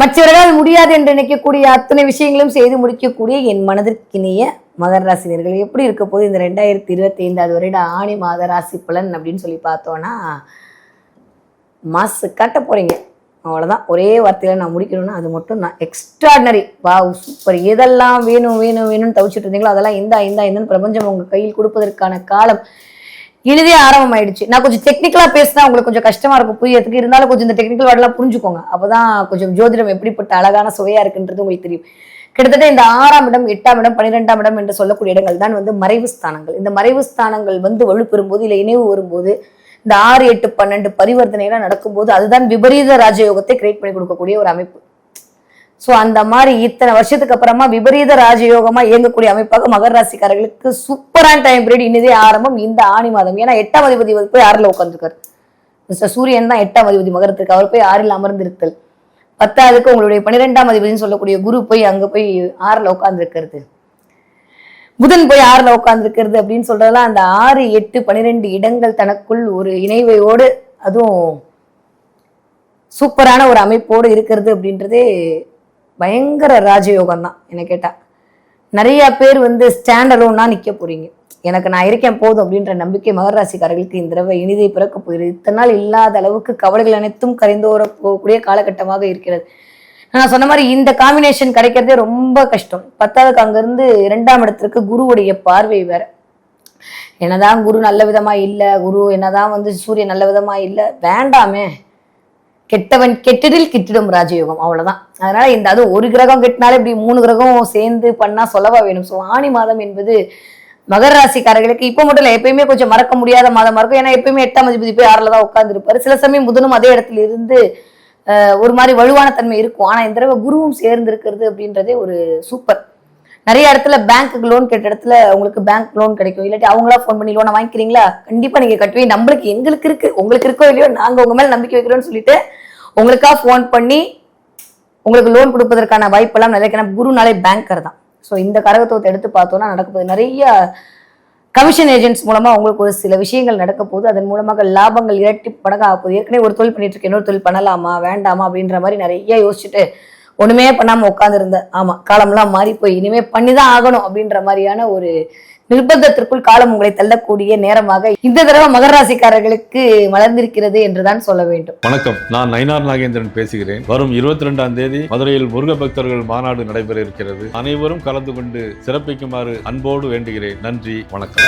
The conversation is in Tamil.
மற்றவர்களால் முடியாது என்று நினைக்கக்கூடிய அத்தனை விஷயங்களும் செய்து முடிக்கக்கூடிய என் மனதிற்கினிய மகர ராசினியர்கள் எப்படி இருக்க போது இந்த ரெண்டாயிரத்தி இருபத்தி ஐந்தாவது வருட ஆணி மாத ராசி பலன் அப்படின்னு சொல்லி பார்த்தோன்னா மாசு காட்ட போறீங்க அவ்வளோதான் ஒரே வார்த்தையில் நான் முடிக்கணும்னா அது மட்டும் நான் எக்ஸ்ட்ராடனரி வாவ் சூப்பர் எதெல்லாம் வேணும் வேணும் வேணும்னு தவிச்சிட்டு இருந்தீங்களோ அதெல்லாம் இந்தா இந்தா இந்தன்னு பிரபஞ்சம் உங்கள் கையில் கொடுப்பதற்கான காலம் இனிதே ஆரம்பம் ஆயிடுச்சு நான் கொஞ்சம் டெக்னிக்கலா பேசினா உங்களுக்கு கொஞ்சம் கஷ்டமா இருக்கும். புரியறதுக்கு இருந்தாலும் கொஞ்சம் இந்த டெக்னிக்கல் வேர்டெல்லாம் புரிஞ்சுக்கோங்க. அப்பதான் கொஞ்சம் ஜோதிடம் எப்படிப்பட்ட அழகான சுவையா இருக்குன்றது உங்களுக்கு தெரியும். கிட்டத்தட்ட இந்த ஆறாம் இடம் எட்டாம் இடம் பன்னிரெண்டாம் இடம் என்று சொல்லக்கூடிய இடங்கள் தான் வந்து மறைவு ஸ்தானங்கள். இந்த மறைவு ஸ்தானங்கள் வந்து வலுப்பெறும்போது இல்லை இணைவு வரும்போது இந்த ஆறு எட்டு பன்னெண்டு பரிவர்த்தனைலாம் நடக்கும்போது அதுதான் விபரீத ராஜயோகத்தை கிரியேட் பண்ணி கொடுக்கக்கூடிய ஒரு அமைப்பு. ஸோ அந்த மாதிரி இத்தனை வருஷத்துக்கு அப்புறமா விபரீத ராஜயோகமா இயங்கக்கூடிய அமைப்பாக மகர ராசிக்காரர்களுக்கு சூப்பரான டைம் பீரியட் இன்னதே ஆரம்பம் இந்த ஆணி மாதம். ஏன்னா எட்டாம் அதிபதி வந்து போய் ஆறில் உட்காந்துருக்காரு மிஸ்டர் சூரியன் தான் எட்டாம் அதிபதி மகரத்துக்கு அவர் போய் ஆறில் அமர்ந்திருத்தல். பத்தாவதுக்கு உங்களுடைய பன்னிரெண்டாம் அதிபதினு சொல்லக்கூடிய குரு போய் அங்கே போய் ஆறில் உட்காந்துருக்கிறது புதன் போய் ஆறில் உட்காந்துருக்கிறது அப்படின்னு சொல்றதெல்லாம் அந்த ஆறு எட்டு பன்னிரெண்டு இடங்கள் தனக்குள் ஒரு இணைவையோடு அதுவும் சூப்பரான ஒரு அமைப்போடு இருக்கிறது அப்படின்றதே பயங்கர ராஜயோகம் தான் என்ன கேட்டால் நிறைய பேர் வந்து ஸ்டாண்ட் நிற்க போறீங்க. எனக்கு நான் இருக்கேன் போதும் அப்படின்ற நம்பிக்கை மகராசிக்காரர்களுக்கு இந்த தடவை இனிதை பிறக்க போயிருது இத்தனை நாள் இல்லாத அளவுக்கு கவலைகள் அனைத்தும் கரைந்தோர போகக்கூடிய காலகட்டமாக இருக்கிறது. நான் சொன்ன மாதிரி இந்த காம்பினேஷன் கிடைக்கிறதே ரொம்ப கஷ்டம். பத்தாவதுக்கு அங்கேருந்து இரண்டாம் இடத்திற்கு குருவுடைய பார்வை வேற. என்னதான் குரு நல்ல விதமா இல்லை குரு என்னதான் வந்து சூரியன் நல்ல விதமா இல்லை வேண்டாமே. கெட்டவன் கெட்டதில் கிட்டிடும் ராஜயோகம் அவ்வளவுதான். அதனால இந்த அது ஒரு கிரகம் கெட்டினாலே இப்படி மூணு கிரகம் சேர்ந்து பண்ணா சொல்லவா வேணும். ஸோ ஆணி மாதம் என்பது மகர ராசிக்காரர்களுக்கு இப்போ மட்டும் இல்லை எப்பயுமே கொஞ்சம் மறக்க முடியாத மாதமா இருக்கும். ஏன்னா எப்பயுமே எட்டாம் அதிபதி போய் ஆறுல தான் உட்காந்துருப்பாரு சில சமயம் புதனும் அதே இடத்துல இருந்து ஒரு மாதிரி வலுவான தன்மை இருக்கும். ஆனால் இந்த தடவை குருவும் சேர்ந்து இருக்கிறது அப்படின்றதே ஒரு சூப்பர். நிறைய இடத்துல பேங்க்குக்கு லோன் கேட்ட இடத்துல உங்களுக்கு பேங்க் லோன் கிடைக்கும். இல்லாட்டி அவங்களா ஃபோன் பண்ணி லோனை வாங்கிக்கிறீங்களா? கண்டிப்பா நீங்க கட்டுவீங்க. நம்மளுக்கு எங்களுக்கு இருக்கு. உங்களுக்கு இருக்கோ இல்லையோ நாங்க உங்க மேல நம்பிக்கை வைக்கிறோம்னு சொல்லிட்டு உங்களுக்கா ஃபோன் பண்ணி உங்களுக்கு லோன் கொடுப்பதற்கான வாய்ப்பெல்லாம் நிறைய ஏன்னா குருனாலே பேங்கர் தான். ஸோ இந்த கரகத்துவத்தை எடுத்து பார்த்தோம்னா நடக்க நிறைய கமிஷன் ஏஜென்ட்ஸ் மூலமாக உங்களுக்கு ஒரு சில விஷயங்கள் நடக்க போகுது. அதன் மூலமாக லாபங்கள் இரட்டி படங்க ஆகும் போகுது. ஏற்கனவே ஒரு தொழில் பண்ணிட்டு இருக்கேன். இன்னொரு தொழில் பண்ணலாமா? வேண்டாமா? அப்படின்ற மாதிரி நிறைய யோசிச்சுட்டு ஒண்ணுமே பண்ணாம உட்காந்துருந்த ஆமா காலம்லாம் மாறி போய் இனிமே பண்ணிதான் ஆகணும் அப்படின்ற மாதிரியான ஒரு நிர்பந்தத்திற்குள் காலம் உங்களை தள்ளக்கூடிய நேரமாக இந்த தடவை மகர ராசிக்காரர்களுக்கு மலர்ந்திருக்கிறது என்றுதான் சொல்ல வேண்டும். வணக்கம். நான் நயினார் நாகேந்திரன் பேசுகிறேன். வரும் இருபத்தி ரெண்டாம் தேதி மதுரையில் முருக பக்தர்கள் மாநாடு நடைபெற இருக்கிறது. அனைவரும் கலந்து கொண்டு சிறப்பிக்குமாறு அன்போடு வேண்டுகிறேன். நன்றி வணக்கம்.